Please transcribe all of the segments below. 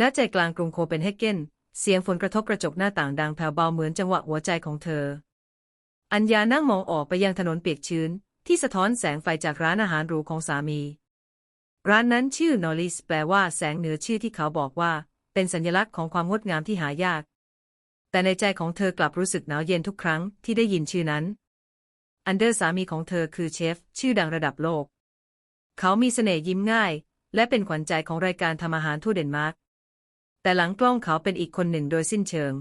ณใจกลางกรุงโคเปนเฮเกน เสียงฝนกระทบกระจกหน้าต่างดังแผ่วเบาเหมือนจังหวะหัวใจของเธอ อัญญานั่งมองออกไปยังถนนเปียกชื้น ที่สะท้อนแสงไฟจากร้านอาหารหรูของสามี ร้านนั้นชื่อนอริสแปลว่าแสงเหนือชื่อที่เขาบอกว่า เป็นสัญลักษณ์ของความงดงามที่หายาก แต่ในใจของเธอกลับรู้สึกหนาวเย็นทุกครั้งที่ได้ยินชื่อนั้น อันเดอร์สามีของเธอคือเชฟ ชื่อดังระดับโลก เขามีเสน่ห์ยิ้มง่าย และเป็นขวัญใจของรายการทำอาหารทั่วเดนมาร์ก แต่หลังกล้องเขาเป็นอีกคนหนึ่งโดยสิ้นเชิง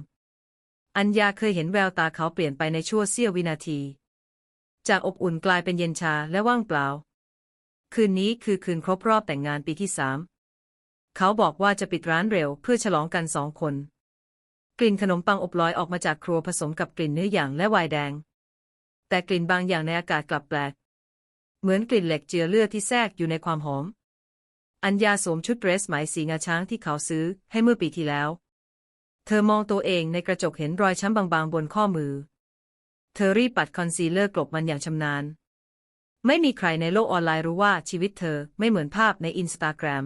อัญญาเคยเห็นแววตาเขาเปลี่ยนไปในชั่วเสี้ยววินาที จากอบอุ่นกลายเป็นเย็นชาและว่างเปล่า คืนนี้คือคืนครบรอบแต่งงานปีที่สาม เขาบอกว่าจะปิดร้านเร็วเพื่อฉลองกันสองคน กลิ่นขนมปังอบลอยออกมาจากครัวผสมกับกลิ่นเนื้ออย่างและไวน์แดง แต่กลิ่นบางอย่างในอากาศกลับแปลก เหมือนกลิ่นเหล็กเจือเลือดที่แทรกอยู่ในความหอม อัญญาสวมชุดเดรสไหมสีงาช้างที่เขาซื้อให้เมื่อปีที่แล้ว เธอมองตัวเองในกระจกเห็นรอยช้ำบางๆบนข้อมือ เธอรีบปัดคอนซีลเลอร์กลบมันอย่างชำนาญ ไม่มีใครในโลกออนไลน์รู้ว่าชีวิตเธอไม่เหมือนภาพในอินสตาแกรม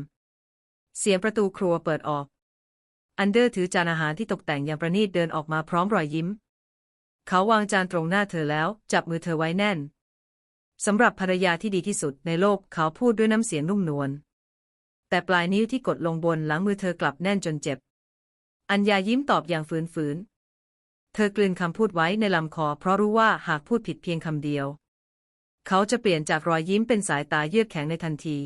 เสียงประตูครัวเปิดออก อันเดอร์ถือจานอาหารที่ตกแต่งอย่างประณีตเดินออกมาพร้อมรอยยิ้ม เขาวางจานตรงหน้าเธอแล้ว จับมือเธอไว้แน่นสำหรับภรรยาที่ดีที่สุดในโลกเขาพูดด้วยน้ำเสียงนุ่มนวล แต่ปลายนิ้วที่กดลงบนหลังมือเธอกลับแน่นจนเจ็บ อัญญายิ้มตอบอย่างฝืนๆเธอกลืนคำพูดไว้ในลำคอ เพราะรู้ว่าหากพูดผิดเพียงคำเดียว เขาจะเปลี่ยนจากรอยยิ้มเป็นสายตาเยือกแข็งในทันที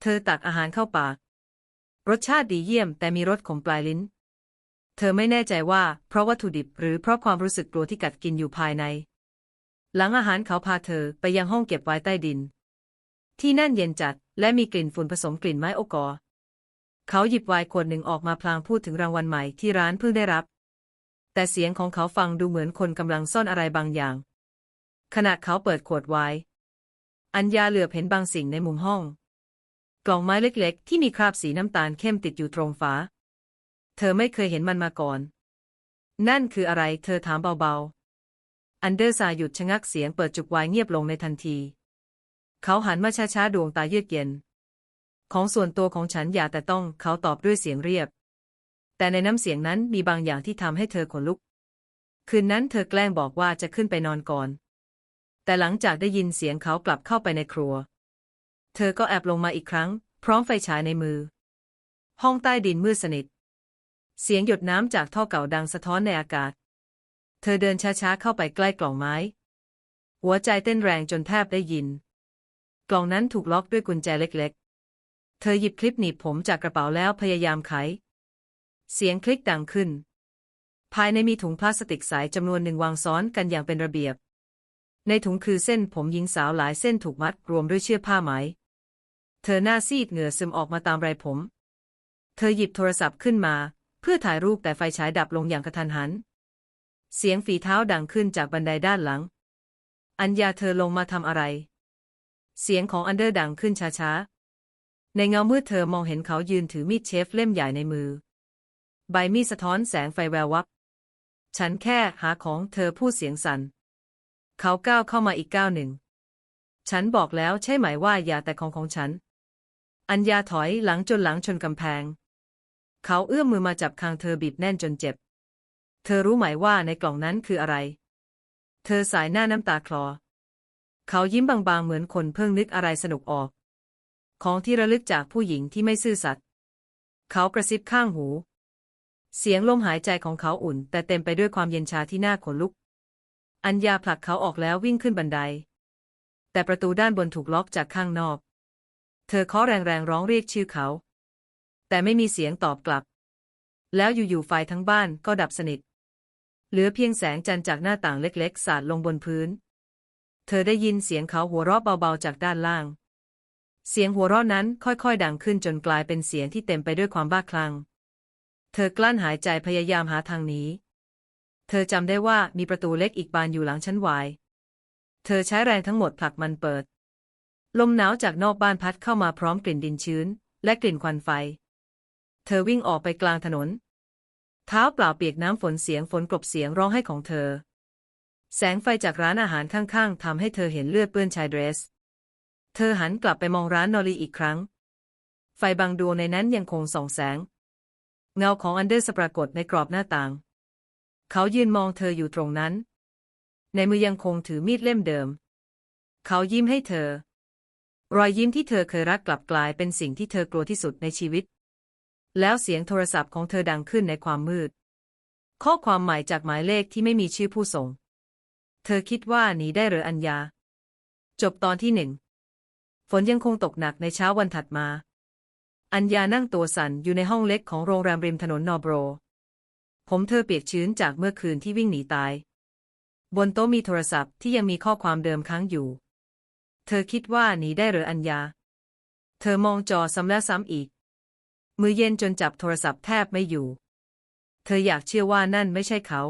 เธอตักอาหารเข้าปาก รสชาติดีเยี่ยมแต่มีรสขมปลายลิ้น เธอไม่แน่ใจว่าเพราะวัตถุดิบหรือเพราะความรู้สึกกลัวที่กัดกินอยู่ภายใน หลังอาหารเขาพาเธอไปยังห้องเก็บไว้ใต้ดิน ที่นั่นเย็นจัด และมีกลิ่นฝุ่นผสมกลิ่นไม้โอกอ เขาหยิบไวน์ขวดหนึ่งออกมาพลางพูดถึงรางวัลใหม่ที่ร้านเพิ่งได้รับ แต่เสียงของเขาฟังดูเหมือนคนกำลังซ่อนอะไรบางอย่าง ขณะเขาเปิดขวดไวน์อัญญาเหลือบเห็นบางสิ่งในมุมห้อง กล่องไม้เล็กๆ ที่มีคราบสีน้ำตาลเข้มติดอยู่ตรงฝา เธอไม่เคยเห็นมันมาก่อน นั่นคืออะไร เธอถามเบาๆ อันเดอร์ซาหยุดชะงักเสียงเปิดจุกไวน์เงียบลงในทันที เขาหันมาช้าๆดวงตาเยือกเย็น ของส่วนตัวของฉันอย่าแต่ต้องเขาตอบด้วยเสียงเรียบ แต่ในน้ำเสียงนั้นมีบางอย่างที่ทำให้เธอขนลุก คืนนั้นเธอแกล้งบอกว่าจะขึ้นไปนอนก่อน แต่หลังจากได้ยินเสียงเขากลับเข้าไปในครัว เธอก็แอบลงมาอีกครั้ง พร้อมไฟฉายในมือ ห้องใต้ดินมืดสนิท เสียงหยดน้ำจากท่อเก่าดังสะท้อนในอากาศ เธอเดินช้าๆเข้าไปใกล้กล่องไม้ หัวใจเต้นแรงจนแทบได้ยิน กล่องนั้นถูกล็อกด้วยกุญแจเล็กๆ เธอหยิบคลิปหนีบผมจากกระเป๋าแล้วพยายามไข เสียงคลิกดังขึ้น ภายในมีถุงพลาสติกใสจำนวนหนึ่งวางซ้อนกันอย่างเป็นระเบียบ ในถุงคือเส้นผมหญิงสาวหลายเส้นถูกมัดรวมด้วยเชือกผ้าไหม เธอหน้าซีดเหงื่อซึมออกมาตามไรผม เธอหยิบโทรศัพท์ขึ้นมา เพื่อถ่ายรูปแต่ไฟฉายดับลงอย่างกระทันหัน เสียงฝีเท้าดังขึ้นจากบันไดด้านหลัง อัญญาเธอลงมาทำอะไร เสียงของอันเดอร์ดังขึ้นช้าๆ ในเงามืดเธอมองเห็นเขายืนถือมีดเชฟเล่มใหญ่ในมือ ใบมีดสะท้อนแสงไฟแวววับ ฉันแค่หาของเธอพูดเสียงสัน่น เขาก้าวเข้ามาอีกก้าวหนึ่ง ฉันบอกแล้วใช่ไหมว่าอย่าแต่ของของฉัน อัญญาถอยหลังจนหลังชนกำแพง เขาเอื้อมมือมาจับคางเธอบีบแน่นจนเจ็บ เธอรู้ไหมว่าในกล่องนั้นคืออะไร เธอสายหน้าน้ำตาคลอ เขายิ้มบางๆ เหมือนคนเพิ่งนึกอะไรสนุกออก ของที่ระลึกจากผู้หญิงที่ไม่ซื่อสัตย์ เขากระซิบข้างหู เสียงลมหายใจของเขาอุ่น แต่เต็มไปด้วยความเย็นชาที่น่าขนลุก อัญญาผลักเขาออกแล้ววิ่งขึ้นบันได แต่ประตูด้านบนถูกล็อกจากข้างนอก เธอเคาะแรงๆร้องเรียกชื่อเขา แต่ไม่มีเสียงตอบกลับ แล้วอยู่ๆไฟทั้งบ้านก็ดับสนิท เหลือเพียงแสงจันทร์จากหน้าต่างเล็กๆ สาดลงบนพื้น เธอได้ยินเสียงเขาหัวเราะเบาๆจากด้านล่าง เสียงหัวเราะนั้นค่อยๆ ดังขึ้นจนกลายเป็นเสียงที่เต็มไปด้วยความบ้าคลั่ง เธอกลั้นหายใจพยายามหาทางหนีเธอจำได้ว่ามีประตูเล็กอีกบานอยู่หลังชั้นวาย เธอใช้แรงทั้งหมดผลักมันเปิด ลมหนาวจากนอกบ้านพัดเข้ามาพร้อมกลิ่นดินชื้น และกลิ่นควันไฟ เธอวิ่งออกไปกลางถนน เท้าเปล่าเปียกน้ำฝนเสียงฝนกลบเสียงร้องไห้ของเธอ แสงไฟจากร้านอาหารข้างๆทำให้เธอเห็นเลือดเปื้อนชายเดรส เธอหันกลับไปมองร้านนอรีอีกครั้ง ไฟบางดวงในนั้นยังคงส่องแสง เงาของอันเดอร์สปรากฏในกรอบหน้าต่าง เขายืนมองเธออยู่ตรงนั้น ในมือยังคงถือมีดเล่มเดิม เขายิ้มให้เธอ รอยยิ้มที่เธอเคยรักกลับกลายเป็นสิ่งที่เธอกลัวที่สุดในชีวิต แล้วเสียงโทรศัพท์ของเธอดังขึ้นในความมืด ข้อความหม่จากหมายเลขที่ไม่มีชื่อผู้ส่ง เธอคิดว่าหนีได้หรืออัญญา จบตอนที่หนึ่ง ฝนยังคงตกหนักในเช้าวันถัดมา อัญญานั่งตัวสั่นอยู่ในห้องเล็กของโรงแรมริมถนนนอร์โบร ผมเธอเปียกชื้นจากเมื่อคืนที่วิ่งหนีตาย บนโต๊ะมีโทรศัพท์ที่ยังมีข้อความเดิมค้างอยู่ เธอคิดว่าหนีได้หรืออัญญา เธอมองจอซ้ำแล้วซ้ำอีก มือเย็นจนจับโทรศัพท์แทบไม่อยู่ เธออยากเชื่อว่านั่นไม่ใช่เขา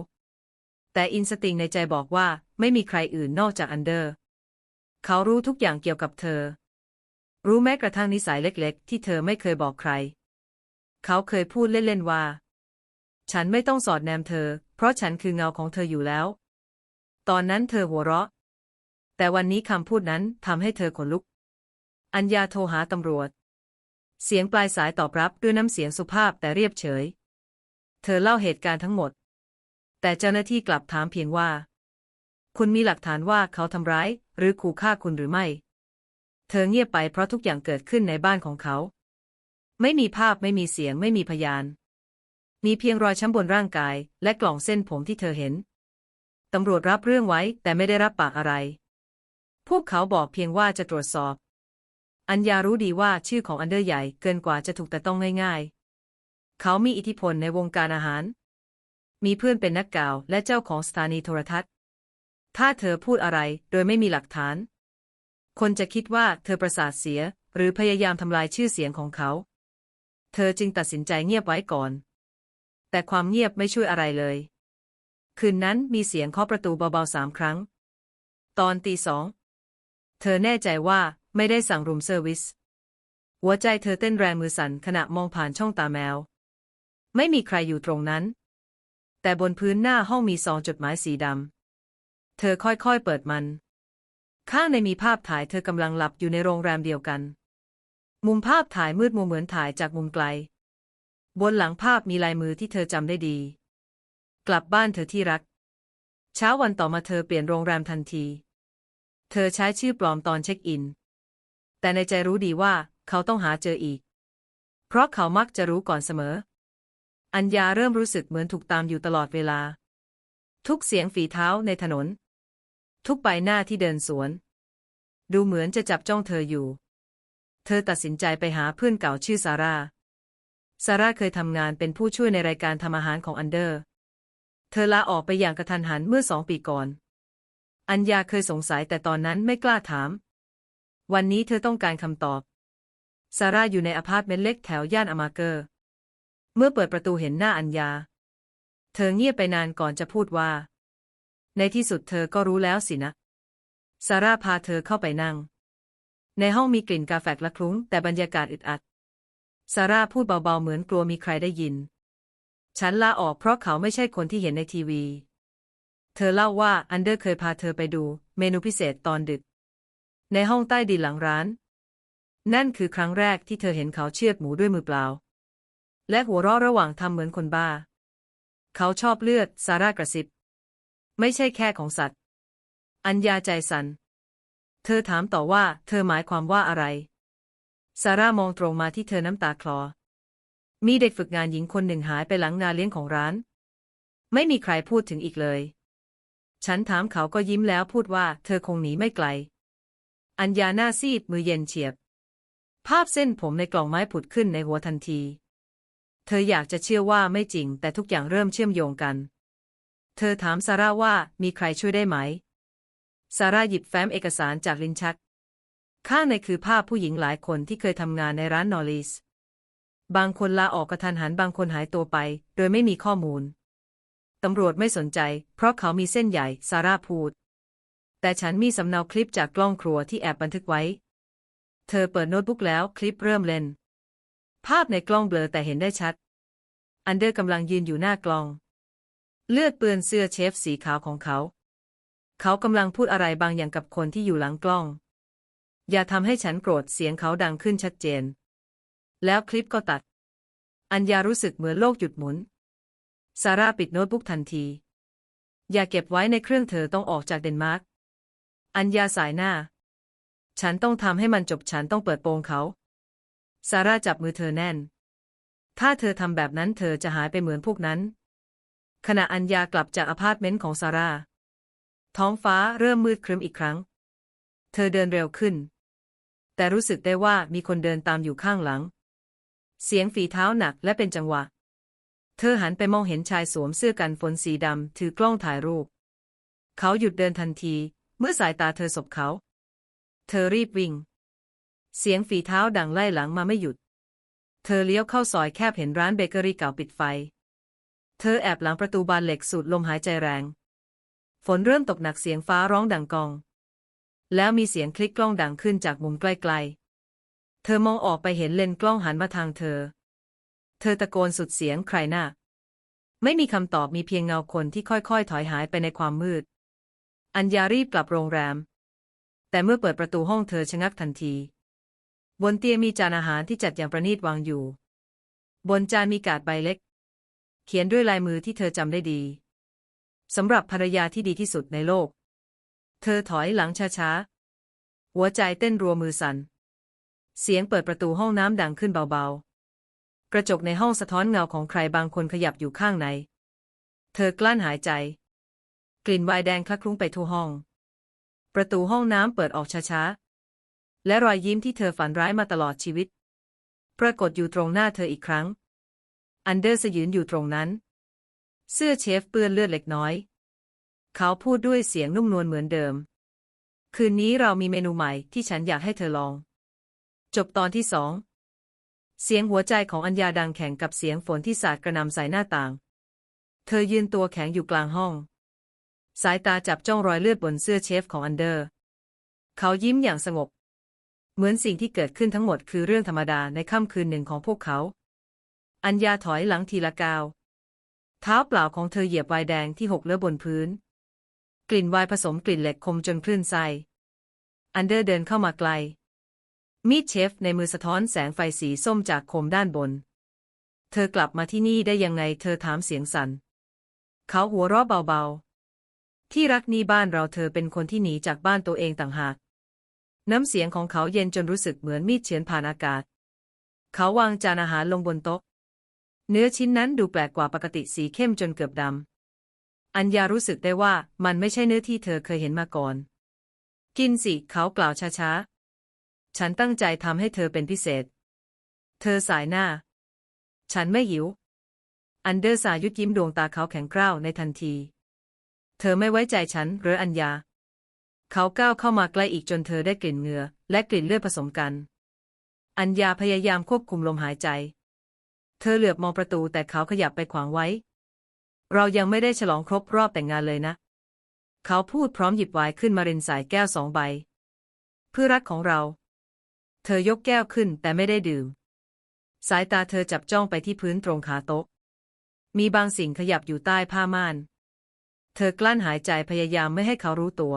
แต่อินสติงในใจบอกว่า ไม่มีใครอื่นนอกจากอันเดอร์ เขารู้ทุกอย่างเกี่ยวกับเธอ รู้แม้กระทั่งนิสัยเล็กๆ ที่เธอไม่เคยบอกใคร เขาเคยพูดเล่นๆว่า ฉันไม่ต้องสอดแนมเธอ เพราะฉันคือเงาของเธออยู่แล้ว ตอนนั้นเธอหัวเราะ แต่วันนี้คำพูดนั้นทำให้เธอขนลุก อัญญาโทรหาตำรวจ เสียงปลายสายตอบรับด้วยน้ำเสียงสุภาพแต่เรียบเฉย เธอเล่าเหตุการณ์ทั้งหมด แต่เจ้าหน้าที่กลับถามเพียงว่า คุณมีหลักฐานว่าเขาทำร้าย หรือขู่ฆ่าคุณหรือไม่ เธอเงียบไปเพราะทุกอย่างเกิดขึ้นในบ้านของเขา ไม่มีภาพไม่มีเสียงไม่มีพยาน มีเพียงรอยช้ำบนร่างกาย และกล่องเส้นผมที่เธอเห็น ตำรวจรับเรื่องไว้แต่ไม่ได้รับปากอะไร พวกเขาบอกเพียงว่าจะตรวจสอบ อัญญารู้ดีว่าชื่อของอันเดอร์ใหญ่เกินกว่าจะถูกแต่ต้องง่าย ๆ เขามีอิทธิพลในวงการอาหาร มีเพื่อนเป็นนักกล่าวและเจ้าของสถานีโทรทัศน์ ถ้าเธอพูดอะไรโดยไม่มีหลักฐาน คนจะคิดว่าเธอประสาทเสียหรือพยายามทำลายชื่อเสียงของเขา เธอจึงตัดสินใจเงียบไว้ก่อน แต่ความเงียบไม่ช่วยอะไรเลย คืนนั้นมีเสียงเคาะประตูเบาๆสามครั้ง ตอนตีสอง เธอแน่ใจว่าไม่ได้สั่งรูมเซอร์วิส หัวใจเธอเต้นแรงมือสั่นขณะมองผ่านช่องตาแมว ไม่มีใครอยู่ตรงนั้น แต่บนพื้นหน้าห้องมีซองจดหมายสีดำ เธอค่อยๆเปิดมัน ข้างในมีภาพถ่ายเธอกำลังหลับอยู่ในโรงแรมเดียวกัน มุมภาพถ่ายมืดมัวเหมือนถ่ายจากมุมไกล บนหลังภาพมีลายมือที่เธอจำได้ดี กลับบ้านเธอที่รัก เช้าวันต่อมาเธอเปลี่ยนโรงแรมทันที เธอใช้ชื่อปลอมตอนเช็คอิน แต่ในใจรู้ดีว่าเขาต้องหาเจออีก เพราะเขามักจะรู้ก่อนเสมอ อัญญาเริ่มรู้สึกเหมือนถูกตามอยู่ตลอดเวลา ทุกเสียงฝีเท้าในถนน ทุกใบหน้าที่เดินสวน ดูเหมือนจะจับจ้องเธออยู่ เธอตัดสินใจไปหาเพื่อนเก่าชื่อซาร่า ซาร่าเคยทำงานเป็นผู้ช่วยในรายการทำอาหารของอันเดอร์ เธอลาออกไปอย่างกระทันหันเมื่อสองปีก่อน อัญญาเคยสงสัยแต่ตอนนั้นไม่กล้าถาม วันนี้เธอต้องการคำตอบ ซาร่าอยู่ในอพาร์ตเมนต์เล็กแถวย่านอมาเกอร์ เมื่อเปิดประตูเห็นหน้าอัญญา เธอเงียบไปนานก่อนจะพูดว่า ในที่สุดเธอก็รู้แล้วสินะ ซาร่าพาเธอเข้าไปนั่ง ในห้องมีกลิ่นกาแฟละคลุ้ง แต่บรรยากาศอึดอัด ซาร่าพูดเบาๆเหมือนกลัวมีใครได้ยิน ฉันลาออกเพราะเขาไม่ใช่คนที่เห็นในทีวี เธอเล่าว่าอันเดอร์เคยพาเธอไปดูเมนูพิเศษตอนดึก ในห้องใต้ดินหลังร้าน นั่นคือครั้งแรกที่เธอเห็นเขาเชือดหมูด้วยมือเปล่า และหัวเราะระหว่างทำเหมือนคนบ้า เขาชอบเลือดซาร่ากระซิบ ไม่ใช่แค่ของสัตว์ อัญญาใจสัน่นเธอถามต่อว่า เธอหมายความว่าอะไร ซาร่ามองตรงมาที่เธอน้ำตาคลอ มีเด็กฝึกงานหญิงคนหนึ่งหายไปหลังงานเลี้ยงของร้าน ไม่มีใครพูดถึงอีกเลย ฉันถามเขาก็ยิ้มแล้วพูดว่า เธอคงหนีไม่ไกล อัญญาหน้าซีดมือเย็นเฉียบ ภาพเส้นผมในกล่องไม้ผุดขึ้นในหัวทันที เธออยากจะเชื่อว่าไม่จริง แต่ทุกอย่างเริ่มเชื่อมโยงกัน เธอถามซาร่าว่ามีใครช่วยได้ไหม ซาร่าหยิบแฟ้มเอกสารจากลิ้นชัก ข้างในคือภาพผู้หญิงหลายคนที่เคยทำงานในร้านนอริส บางคนลาออกกระทันหันบางคนหายตัวไป โดยไม่มีข้อมูล ตำรวจไม่สนใจ เพราะเขามีเส้นใหญ่ ซาร่าพูด แต่ฉันมีสำเนาคลิปจากกล้องครัวที่แอบบันทึกไว้ เธอเปิดโน้ตบุ๊กแล้วคลิปเริ่มเล่น ภาพในกล้องเบลอแต่เห็นได้ชัด อันเดอร์กำลังยืนอยู่หน้ากล้อง เลือดเปื้อนเสื้อเชฟสีขาวของเขา เขากำลังพูดอะไรบางอย่างกับคนที่อยู่หลังกล้อง อย่าทำให้ฉันโกรธเสียงเขาดังขึ้นชัดเจน แล้วคลิปก็ตัด อัญญารู้สึกเหมือนโลกหยุดหมุน ซาร่าปิดโน้ตบุ๊กทันที อย่าเก็บไว้ในเครื่องเธอต้องออกจากเดนมาร์ก อัญญาสายหน้า ฉันต้องทำให้มันจบฉันต้องเปิดโปงเขา ซาร่าจับมือเธอแน่น ถ้าเธอทำแบบนั้นเธอจะหายไปเหมือนพวกนั้น ขณะอัญญากลับจากอพาร์ตเมนต์ของซาร่า ท้องฟ้าเริ่มมืดครึ้มอีกครั้ง เธอเดินเร็วขึ้น แต่รู้สึกได้ว่ามีคนเดินตามอยู่ข้างหลัง เสียงฝีเท้าหนักและเป็นจังหวะ เธอหันไปมองเห็นชายสวมเสื้อกันฝนสีดำถือกล้องถ่ายรูป เขาหยุดเดินทันที เมื่อสายตาเธอสบเขา เธอรีบวิ่ง เสียงฝีเท้าดังไล่หลังมาไม่หยุด เธอเลี้ยวเข้าซอยแคบเห็นร้านเบเกอรี่เก่าปิดไฟ เธอแอบหลังประตูบานเหล็กสูดลมหายใจแรง ฝนเริ่มตกหนักเสียงฟ้าร้องดังกอง แล้วมีเสียงคลิกกล้องดังขึ้นจากมุมใกล้ๆ เธอมองออกไปเห็นเลนกล้องหันมาทางเธอ เธอตะโกนสุดเสียงใครน่ะไม่มีคำตอบมีเพียงเงาคนที่ค่อยๆ ถอยหายไปในความมืด อัญญารีบกลับโรงแรม แต่เมื่อเปิดประตูห้องเธอชะงักทันที บนเตียงมีจานอาหารที่จัดอย่างประณีตวางอยู่ บนจานมีกาดใบเล็ก เขียนด้วยลายมือที่เธอจำได้ดีสำหรับภรรยาที่ดีที่สุดในโลก เธอถอยหลังช้าๆ หัวใจเต้นรัวมือสัน่น เสียงเปิดประตูห้องน้ำดังขึ้นเบาๆ กระจกในห้องสะท้อนเงาของใครบางคนขยับอยู่ข้างใน เธอกลั้นหายใจ กลิ่นไวน์แดงคละคลุ้งไปทั่วห้อง ประตูห้องน้ำเปิดออกช้าๆ และรอยยิ้มที่เธอฝันร้ายมาตลอดชีวิต ปรากฏอยู่ตรงหน้าเธออีกครั้ง อันเดอร์สยืนอยู่ตรงนั้น เสื้อเชฟเปื้อนเลือดเล็กน้อย เขาพูดด้วยเสียงนุ่มนวลเหมือนเดิม คืนนี้เรามีเมนูใหม่ที่ฉันอยากให้เธอลอง จบตอนที่สอง เสียงหัวใจของอัญญาดังแข่งกับเสียงฝนที่สาดกระนำใส่หน้าต่าง เธอยืนตัวแข็งอยู่กลางห้อง สายตาจับจ้องรอยเลือดบนเสื้อเชฟของอันเดอร์ เขายิ้มอย่างสงบ เหมือนสิ่งที่เกิดขึ้นทั้งหมดคือเรื่องธรรมดาในค่ำคืนหนึ่งของพวกเขา อัญญาถอยหลังทีละก้าวเท้าเปล่าของเธอเหยียบวน์แดงที่หกเลอะบนพื้น กลิ่นวน์ผสมกลิ่นเหล็กคมจนคลื่นไส้อันเดอร์เดินเข้ามาไกล มีดเชฟในมือสะท้อนแสงไฟสีส้มจากโคมด้านบน เธอกลับมาที่นี่ได้ยังไงเธอถามเสียงสัน่น เขาหัวเราะเบาๆ ที่รักนี่บ้านเราเธอเป็นคนที่หนีจากบ้านตัวเองต่างหาก น้ำเสียงของเขาเย็นจนรู้สึกเหมือนมีดเฉือนผ่านอากาศ เขาวางจานอาหารลงบนโต๊ะ เนื้อชิ้นนั้นดูแปลกกว่าปกติสีเข้มจนเกือบดำ อัญญารู้สึกได้ว่ามันไม่ใช่เนื้อที่เธอเคยเห็นมาก่อน กินสิเขากล่าวช้าๆ ฉันตั้งใจทำให้เธอเป็นพิเศษ เธอสายหน้า ฉันไม่หิว อันเดอร์สายุดยิ้มดวงตาเขาแข็งกร้าวในทันที เธอไม่ไว้ใจฉันหรืออัญญา เขาก้าวเข้ามาใกล้อีกจนเธอได้กลิ่นเหงื่อและกลิ่นเลือดผสมกัน อัญญาพยายามควบคุมลมหายใจ เธอเหลือบมองประตูแต่เขาขยับไปขวางไว้ เรายังไม่ได้ฉลองครบรอบแต่งงานเลยนะ เขาพูดพร้อมหยิบไวน์ขึ้นมารินสายแก้วสองใบ เพื่อรักของเรา เธอยกแก้วขึ้นแต่ไม่ได้ดื่ม สายตาเธอจับจ้องไปที่พื้นตรงขาโต๊ะ มีบางสิ่งขยับอยู่ใต้ผ้าม่าน เธอกลั้นหายใจพยายามไม่ให้เขารู้ตัว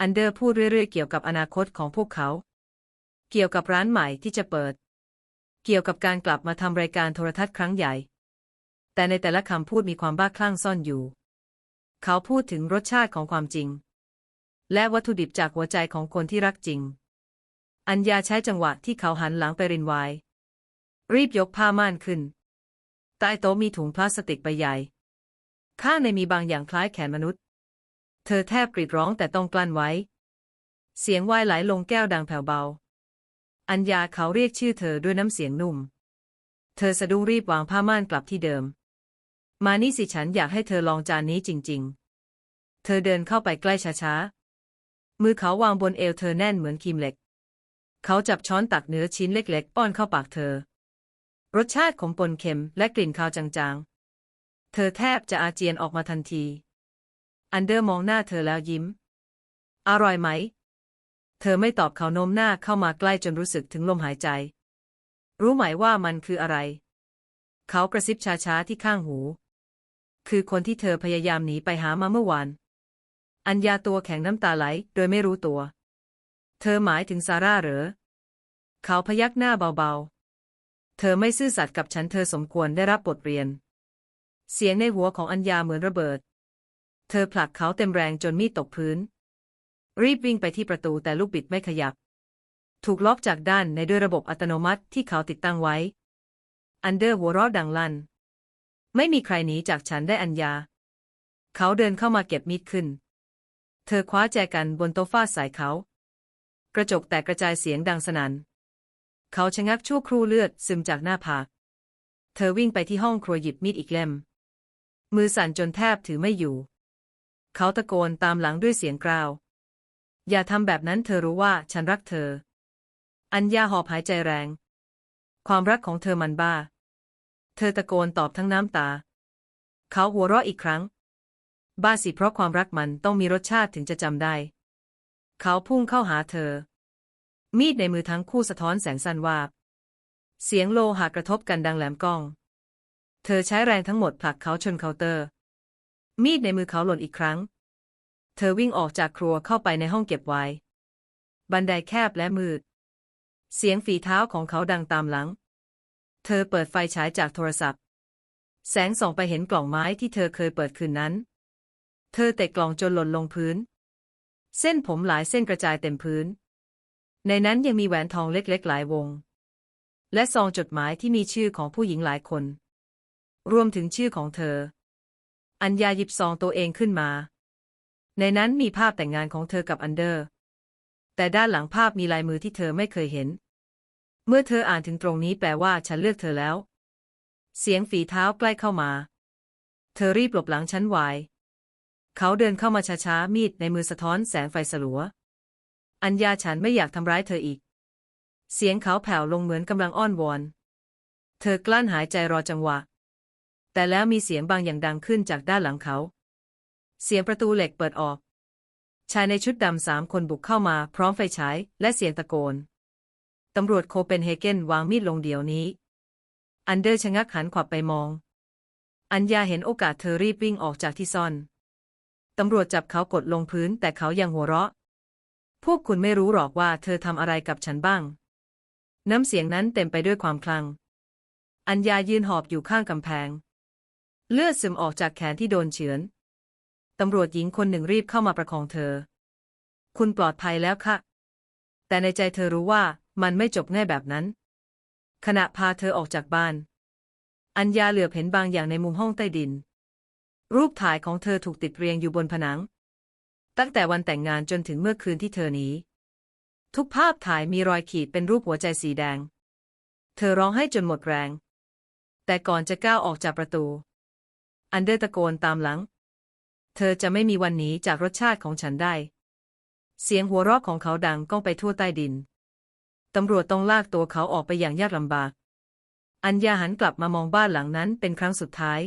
อันเดอร์พูดเรื่อยๆเกี่ยวกับอนาคตของพวกเขา เกี่ยวกับร้านใหม่ที่จะเปิด เกี่ยวกับการกลับมาทำรายการโทรทัศน์ครั้งใหญ่ แต่ในแต่ละคำพูดมีความบ้าคลั่งซ่อนอยู่ เขาพูดถึงรสชาติของความจริง และวัตถุดิบจากหัวใจของคนที่รักจริง อัญญาใช้จังหวะที่เขาหันหลังไปรินไวน์รีบยกผ้าม่านขึ้น ใต้โต๊ะมีถุงพลาสติกใบใหญ่ ข้างในมีบางอย่างคล้ายแขนมนุษย์ เธอแทบกรีดร้องแต่ต้องกลั้นไว้ เสียงไวน์ไหลลงแก้วดังแผ่วเบา อัญญาเขาเรียกชื่อเธอด้วยน้ำเสียงนุ่ม เธอสะดุ้งรีบวางผ้าม่านกลับที่เดิม มานี่สิฉันอยากให้เธอลองจานนี้จริง ๆ เธอเดินเข้าไปใกล้ช้าๆ มือเขาวางบนเอวเธอแน่นเหมือนคีมเหล็ก เขาจับช้อนตักเนื้อชิ้นเล็ก ๆ ป้อนเข้าปากเธอ รสชาติของปนเค็มและกลิ่นคาวจางๆ เธอแทบจะอาเจียนออกมาทันที อันเดอร์มองหน้าเธอแล้วยิ้ม อร่อยไหม เธอไม่ตอบเขาโน้มหน้าเข้ามาใกล้จนรู้สึกถึงลมหายใจ รู้ไหมว่ามันคืออะไร เขากระซิบช้าๆที่ข้างหู คือคนที่เธอพยายามหนีไปหามาเมื่อวาน อัญญาตัวแข็งน้ำตาไหลโดยไม่รู้ตัว เธอหมายถึงซาร่าเหรอ เขาพยักหน้าเบาๆ เธอไม่ซื่อสัตย์กับฉันเธอสมควรได้รับบทเรียน เสียงในหัวของอัญญาเหมือนระเบิด เธอผลักเขาเต็มแรงจนมีดตกพื้น รีบวิ่งไปที่ประตูแต่ลูกบิดไม่ขยับ ถูกล็อกจากด้านในด้วยระบบอัตโนมัติที่เขาติดตั้งไว้ อันเดอร์หัวเราะดังลั่น ไม่มีใครหนีจากฉันได้อัญญา เขาเดินเข้ามาเก็บมีดขึ้น เธอคว้าแจกันบนโต๊ะฟาดใส่เขา กระจกแตกกระจายเสียงดังสนัน่น เขาชะงักชั่วครู่เลือดซึมจากหน้าผาก เธอวิ่งไปที่ห้องครัวหยิบมีดอีกเล่ม มือสั่นจนแทบถือไม่อยู่ เขาตะโกนตามหลังด้วยเสียงกราว อย่าทำแบบนั้นเธอรู้ว่าฉันรักเธอ อัญญาหอบหายใจแรง ความรักของเธอมันบ้า เธอตะโกนตอบทั้งน้ำตา เขาหัวเราะอีกครั้ง บ้าสิเพราะความรักมันต้องมีรสชาติถึงจะจำได้ เขาพุ่งเข้าหาเธอ มีดในมือทั้งคู่สะท้อนแสงสั้นวาบ เสียงโลหะกระทบกันดังแหลมก้อง เธอใช้แรงทั้งหมดผลักเขาชนเคาน์เตอร์ มีดในมือเขาหล่นอีกครั้ง เธอวิ่งออกจากครัวเข้าไปในห้องเก็บไว้ บันไดแคบและมืด เสียงฝีเท้าของเขาดังตามหลัง เธอเปิดไฟฉายจากโทรศัพท์ แสงส่องไปเห็นกล่องไม้ที่เธอเคยเปิดคืนนั้น เธอเตะกล่องจนหล่นลงพื้น เส้นผมหลายเส้นกระจายเต็มพื้น ในนั้นยังมีแหวนทองเล็กๆ หลายวง และซองจดหมายที่มีชื่อของผู้หญิงหลายคน รวมถึงชื่อของเธอ อัญญาหยิบซองตัวเองขึ้นมา ในนั้นมีภาพแต่งงานของเธอกับอันเดอร์ แต่ด้านหลังภาพมีลายมือที่เธอไม่เคยเห็น เมื่อเธออ่านถึงตรงนี้แปลว่าฉันเลือกเธอแล้ว เสียงฝีเท้าใกล้เข้ามา เธอรีบหลบหลังฉันไวเขาเดินเข้ามาช้าๆ มีดในมือสะท้อนแสงไฟสลัว อัญญาฉันไม่อยากทำร้ายเธออีก เสียงเขาแผ่วลงเหมือนกำลังอ้อนวอน เธอกลั้นหายใจรอจังหวะ แต่แล้วมีเสียงบางอย่างดังขึ้นจากด้านหลังเขา เสียงประตูเหล็กเปิดออก ชายในชุดดำสามคนบุกเข้ามาพร้อมไฟฉายและเสียงตะโกน ตำรวจโคเปนเฮเกนวางมีดลงเดี๋ยวนี้ อันเดอร์ชะงักหันขวับไปมอง อัญญาเห็นโอกาสเธอรีบวิ่งออกจากที่ซ่อน ตำรวจจับเขากดลงพื้นแต่เขายังหัวเราะ พวกคุณไม่รู้หรอกว่าเธอทำอะไรกับฉันบ้าง น้ำเสียงนั้นเต็มไปด้วยความคลัง อัญญายืนหอบอยู่ข้างกำแพง เลือดซึมออกจากแขนที่โดนเฉือน ตำรวจหญิงคนหนึ่งรีบเข้ามาประคองเธอ คุณปลอดภัยแล้วค่ะ แต่ในใจเธอรู้ว่ามันไม่จบง่ายแบบนั้น ขณะพาเธอออกจากบ้าน อัญญาเหลือบเห็นบางอย่างในมุมห้องใต้ดิน รูปถ่ายของเธอถูกติดเรียงอยู่บนผนัง ตั้งแต่วันแต่งงานจนถึงเมื่อคืนที่เธอหนีทุกภาพถ่ายมีรอยขีดเป็นรูปหัวใจสีแดง เธอร้องไห้จนหมดแรง แต่ก่อนจะก้าวออกจากประตู อันเดอร์ตะโกนตามหลัง เธอจะไม่มีวันหนีจากรสชาติของฉันได้ เสียงหัวเราะของเขาดังก้องไปทั่วใต้ดิน ตำรวจต้องลากตัวเขาออกไปอย่างยากลำบาก อัญญาหันกลับมามองบ้านหลังนั้นเป็นครั้งสุดท้าย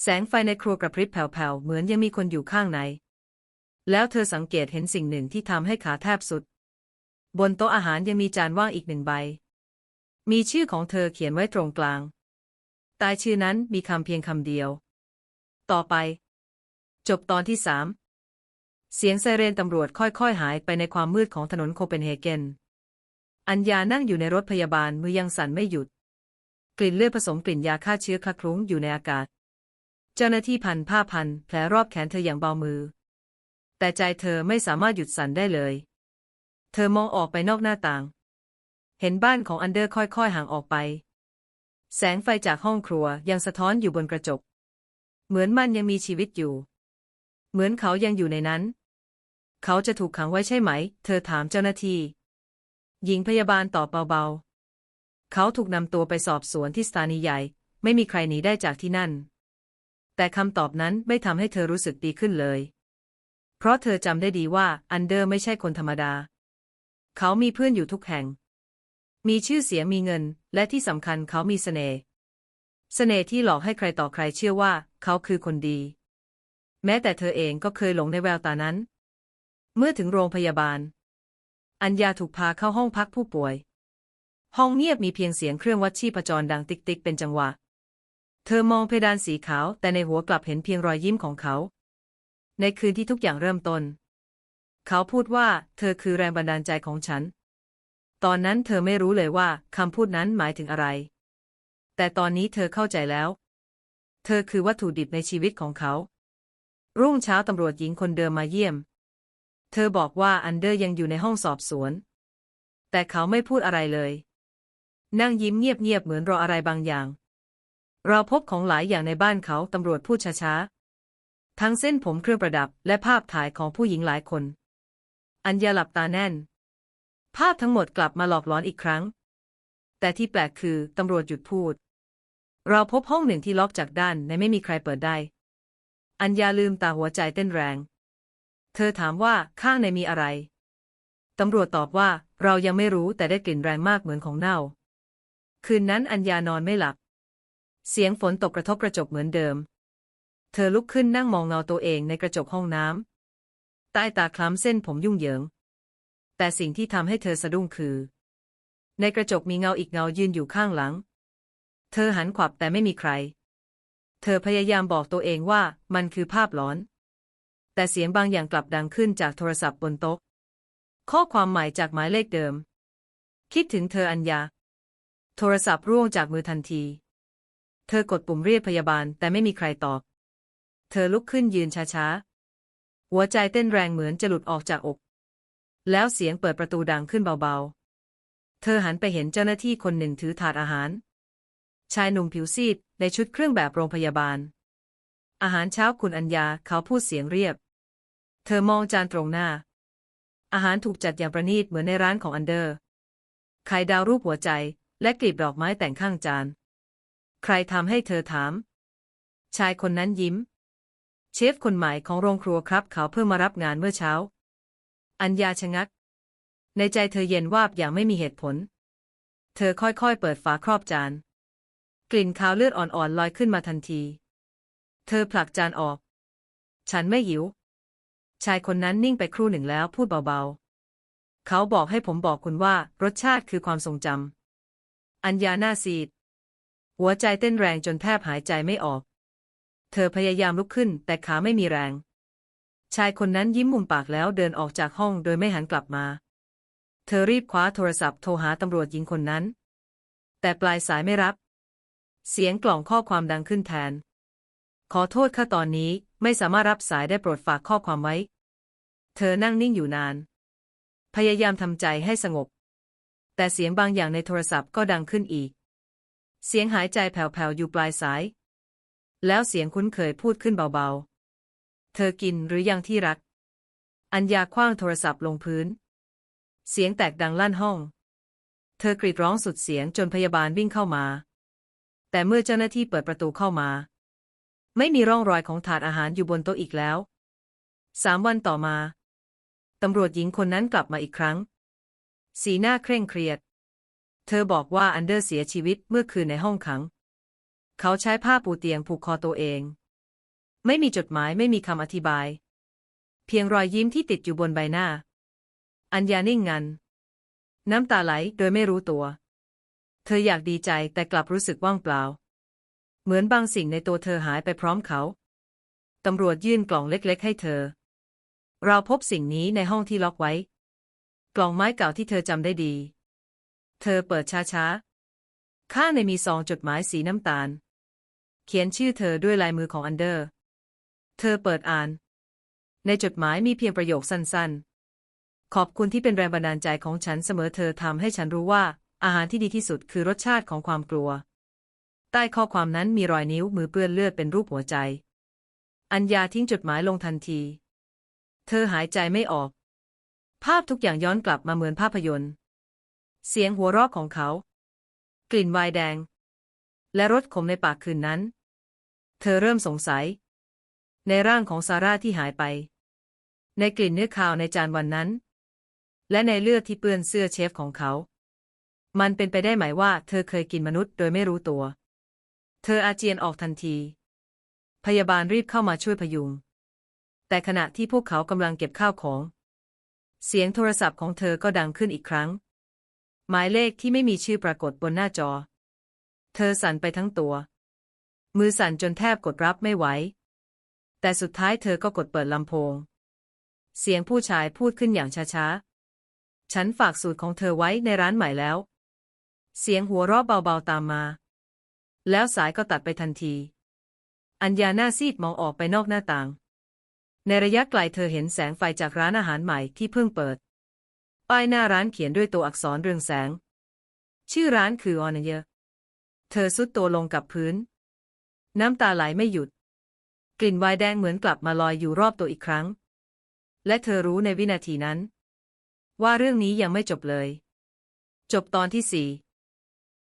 แสงไฟในครัวกระพริบแผ่วๆ เหมือนยังมีคนอยู่ข้างใน แล้วเธอสังเกตเห็นสิ่งหนึ่งที่ทำให้ขาแทบสุด บนโต๊ะอาหารยังมีจานว่างอีกหนึ่งใบ มีชื่อของเธอเขียนไว้ตรงกลางใต้ชื่อนั้นมีคำเพียงคำเดียว ต่อไป จบตอนที่สามเสียงไซเรนตำรวจค่อยๆ หายไปในความมืดของถนนโคเปนเฮเกน อัญญานั่งอยู่ในรถพยาบาลมือยังสั่นไม่หยุด กลิ่นเลือดผสมกลิ่นยาฆ่าเชื้อคละคลุ้งอยู่ในอากาศ เจ้าหน้าที่พันผ้าพันแผลรอบแขนเธออย่างเบามือ แต่ใจเธอไม่สามารถหยุดสั่นได้เลย เธอมองออกไปนอกหน้าต่าง เห็นบ้านของอันเดอร์ค่อยๆ ห่างออกไป แสงไฟจากห้องครัวยังสะท้อนอยู่บนกระจก เหมือนมันยังมีชีวิตอยู่ เหมือนเขายังอยู่ในนั้น เขาจะถูกขังไว้ใช่ไหม เธอถามเจ้าหน้าที่ หญิงพยาบาลตอบเบาๆ เขาถูกนำตัวไปสอบสวนที่สถานีใหญ่ ไม่มีใครหนีได้จากที่นั่น แต่คำตอบนั้นไม่ทำให้เธอรู้สึกดีขึ้นเลย เพราะเธอจำได้ดีว่าอันเดอร์ไม่ใช่คนธรรมดา เขามีเพื่อนอยู่ทุกแห่ง มีชื่อเสียงมีเงิน และที่สำคัญเขามีเสน่ห์ เสน่ห์ที่หลอกให้ใครต่อใครเชื่อว่าเขาคือคนดี แม้แต่เธอเองก็เคยหลงในแววตานั้น เมื่อถึงโรงพยาบาล อัญญาถูกพาเข้าห้องพักผู้ป่วย ห้องเงียบมีเพียงเสียงเครื่องวัดชีพจรดังติ๊กติ๊กเป็นจังหวะ เธอมองเพดานสีขาวแต่ในหัวกลับเห็นเพียงรอยยิ้มของเขา ในคืนที่ทุกอย่างเริ่มต้น เขาพูดว่า เธอคือแรงบันดาลใจของฉัน ตอนนั้นเธอไม่รู้เลยว่าคำพูดนั้นหมายถึงอะไร แต่ตอนนี้เธอเข้าใจแล้ว เธอคือวัตถุดิบในชีวิตของเขา รุ่งเช้าตำรวจหญิงคนเดิมมาเยี่ยม เธอบอกว่าอันเดอร์ยังอยู่ในห้องสอบสวน แต่เขาไม่พูดอะไรเลย นั่งยิ้มเงียบๆเหมือนรออะไรบางอย่าง เราพบของหลายอย่างในบ้านเขาตำรวจพูดช้าๆ ทั้งเส้นผมเครื่องประดับและภาพถ่ายของผู้หญิงหลายคน อัญญาหลับตาแน่น ภาพทั้งหมดกลับมาหลอกหลอนอีกครั้ง แต่ที่แปลกคือตำรวจหยุดพูด เราพบห้องหนึ่งที่ล็อกจากด้านในไม่มีใครเปิดได้ อัญญาลืมตาหัวใจเต้นแรง เธอถามว่าข้างในมีอะไร ตำรวจตอบว่าเรายังไม่รู้แต่ได้กลิ่นแรงมากเหมือนของเน่า คืนนั้นอัญญานอนไม่หลับ เสียงฝนตกกระทบกระจกเหมือนเดิม เธอลุกขึ้นนั่งมองเงาตัวเองในกระจกห้องน้ำใต้ตาคล้ำเส้นผมยุ่งเหยิง แต่สิ่งที่ทำให้เธอสะดุ้งคือ ในกระจกมีเงาอีกเงายืนอยู่ข้างหลัง เธอหันขวับแต่ไม่มีใคร เธอพยายามบอกตัวเองว่ามันคือภาพหลอน แต่เสียงบางอย่างกลับดังขึ้นจากโทรศัพท์บนโต๊ะ ข้อความหม่จากหมายเลขเดิม คิดถึงเธออัญญา โทรศัพท์ร่วงจากมือทันที เธอกดปุ่มเรียกพยาบาลแต่ไม่มีใครตอบ เธอลุกขึ้นยืนช้าๆ หัวใจเต้นแรงเหมือนจะหลุดออกจากอก แล้วเสียงเปิดประตูดังขึ้นเบาๆ เธอหันไปเห็นเจ้าหน้าที่คนหนึ่งถือถาดอาหาร ชายหนุ่มผิวซีด ในชุดเครื่องแบบโรงพยาบาล อาหารเช้าคุณอัญญาเขาพูดเสียงเรียบ เธอมองจานตรงหน้า อาหารถูกจัดอย่างประณีตเหมือนในร้านของอันเดอร์ไข่ดาวรูปหัวใจ และกลีบดอกไม้แต่งข้างจาน ใครทำให้เธอถาม ชายคนนั้นยิ้ม เชฟคนใหม่ของโรงครัวครับเขาเพิ่งมารับงานเมื่อเช้า อัญญาชะงัก ในใจเธอเย็นวาบอย่างไม่มีเหตุผล เธอค่อยๆเปิดฝาครอบจาน กลิ่นคาวเลือดอ่อนๆลอยขึ้นมาทันที เธอผลักจานออก ฉันไม่หิว ชายคนนั้นนิ่งไปครู่หนึ่งแล้วพูดเบาๆ เขาบอกให้ผมบอกคุณว่ารสชาติคือความทรงจำ อัญญาหน้าซีด หัวใจเต้นแรงจนแทบหายใจไม่ออก เธอพยายามลุกขึ้นแต่ขาไม่มีแรง ชายคนนั้นยิ้มมุมปากแล้วเดินออกจากห้องโดยไม่หันกลับมา เธอรีบคว้าโทรศัพท์โทรหาตำรวจหญิงคนนั้น แต่ปลายสายไม่รับ เสียงกล่องข้อความดังขึ้นแทน ขอโทษค่ะตอนนี้ไม่สามารถรับสายได้โปรดฝากข้อความไว้ เธอนั่งนิ่งอยู่นาน พยายามทำใจให้สงบ แต่เสียงบางอย่างในโทรศัพท์ก็ดังขึ้นอีก เสียงหายใจแผ่วๆอยู่ปลายสาย แล้วเสียงคุ้นเคยพูดขึ้นเบาๆ เธอกินหรือยังที่รัก อัญญาคว้างโทรศัพท์ลงพื้น เสียงแตกดังลั่นห้อง เธอกรีดร้องสุดเสียงจนพยาบาลวิ่งเข้ามา แต่เมื่อเจ้าหน้าที่เปิดประตูเข้ามา ไม่มีร่องรอยของถาดอาหารอยู่บนโต๊ะอีกแล้วสามวันต่อมาตำรวจหญิงคนนั้นกลับมาอีกครั้ง สีหน้าเคร่งเครียด เธอบอกว่าอันเดอร์เสียชีวิตเมื่อคืนในห้องขัง เขาใช้ผ้าปูเตียงผูกคอตัวเอง ไม่มีจดหมายไม่มีคำอธิบาย เพียงรอยยิ้มที่ติดอยู่บนใบหน้า อัญญานิ่งงัน น้ำตาไหลโดยไม่รู้ตัว เธออยากดีใจแต่กลับรู้สึกว่างเปล่า เหมือนบางสิ่งในตัวเธอหายไปพร้อมเขาตำรวจยื่นกล่องเล็กๆ ให้เธอ เราพบสิ่งนี้ในห้องที่ล็อกไว้ กล่องไม้เก่าที่เธอจำได้ดี เธอเปิดช้าๆ ข้างในมีซองจดหมายสีน้ำตาล เขียนชื่อเธอด้วยลายมือของอันเดอร์ เธอเปิดอ่าน ในจดหมายมีเพียงประโยคสั้นๆ ขอบคุณที่เป็นแรงบันดาลใจของฉันเสมอเธอทำให้ฉันรู้ว่า อาหารที่ดีที่สุดคือรสชาติของความกลัว ใต้ข้อความนั้นมีรอยนิ้วมือเปื้อนเลือดเป็นรูปหัวใจ อัญญาทิ้งจดหมายลงทันที เธอหายใจไม่ออก ภาพทุกอย่างย้อนกลับมาเหมือนภาพยนตร์ เสียงหัวเราะของเขา กลิ่นไวน์แดง และรสขมในปากคืนนั้น เธอเริ่มสงสัย ในร่างของซาร่าที่หายไป ในกลิ่นเนื้อคาวในจานวันนั้น และในเลือดที่เปื้อนเสื้อเชฟของเขา มันเป็นไปได้ไหมว่าเธอเคยกินมนุษย์โดยไม่รู้ตัว เธออาเจียนออกทันที พยาบาลรีบเข้ามาช่วยพยุง แต่ขณะที่พวกเขากำลังเก็บข้าวของ เสียงโทรศัพท์ของเธอก็ดังขึ้นอีกครั้ง หมายเลขที่ไม่มีชื่อปรากฏบนหน้าจอ เธอสั่นไปทั้งตัว มือสั่นจนแทบกดรับไม่ไหว แต่สุดท้ายเธอก็กดเปิดลำโพง เสียงผู้ชายพูดขึ้นอย่างช้าฉันฝากสูตรของเธอไว้ในร้านใหม่แล้ว เสียงหัวเราะเบาๆตามมา แล้วสายก็ตัดไปทันที อัญญาหน้าซีดมองออกไปนอกหน้าต่าง ในระยะไกลเธอเห็นแสงไฟจากร้านอาหารใหม่ที่เพิ่งเปิด ป้ายหน้าร้านเขียนด้วยตัวอักษรเรืองแสง ชื่อร้านคือออนเยเธอสุดตัวลงกับพื้น น้ำตาไหลไม่หยุด กลิ่นไวน์แดงเหมือนกลับมาลอยอยู่รอบตัวอีกครั้ง และเธอรู้ในวินาทีนั้น ว่าเรื่องนี้ยังไม่จบเลย จบตอนที่สี่